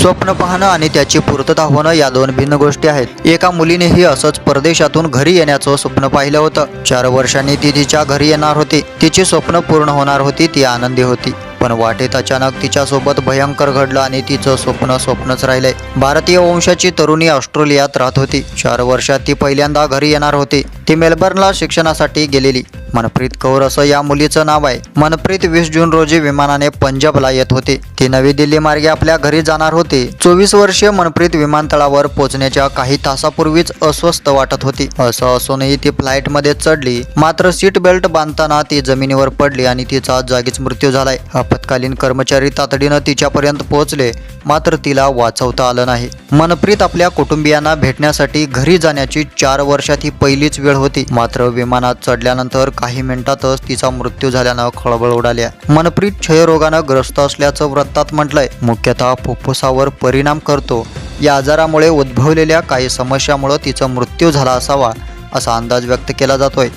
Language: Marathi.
स्वप्न पाहणं आणि त्याची पूर्तता होणं या दोन भिन्न गोष्टी आहेत. एका मुलीनेही असंच परदेशातून घरी येण्याचं स्वप्न पाहिलं होतं. चार वर्षांनी ती तिच्या घरी येणार होती. तिची स्वप्न पूर्ण होणार होती ती आनंदी होती. पण वाटेत अचानक तिच्यासोबत भयंकर घडलं आणि तिचं स्वप्न स्वप्नच राहिलंय भारतीय वंशाची तरुणी ऑस्ट्रेलियात राहत होती. चार वर्षात ती पहिल्यांदा घरी येणार होती. ती मेलबर्नला शिक्षणासाठी गेलेली. मनप्रीत कौर असं या मुलीचं नाव आहे. मनप्रीत वीस जून रोजी विमानाने पंजाबला येत होती. ती नवी दिल्ली मार्गे आपल्या घरी जाणार होती. चोवीस वर्षीय मनप्रीत विमानतळावर पोहोचण्याच्या काही तासापूर्वीच अस्वस्थ वाटत होती. असं असूनही ती फ्लाईटमध्ये चढली. मात्र सीट बेल्ट बांधताना ती जमिनीवर पडली आणि तिचा जागीच मृत्यू झालाय. आपत्कालीन कर्मचारी तातडीनं तिच्यापर्यंत पोहोचले. मात्र तिला वाचवता आलं नाही. मनप्रीत आपल्या कुटुंबियांना भेटण्यासाठी घरी जाण्याची चार वर्षात ही पहिलीच वेळ होती. मात्र विमानात चढल्यानंतर काही मिनिटातच तिचा मृत्यू झाल्यानं खळबळ उडाल्या मनप्रीत क्षयरोगानं ग्रस्त असल्याचं वृत्तात म्हटलंय. मुख्यतः फुफ्फुसावर परिणाम करतो. या आजारामुळे उद्भवलेल्या काही समस्यामुळे तिचा मृत्यू झाला असावा असा अंदाज व्यक्त केला जातोय.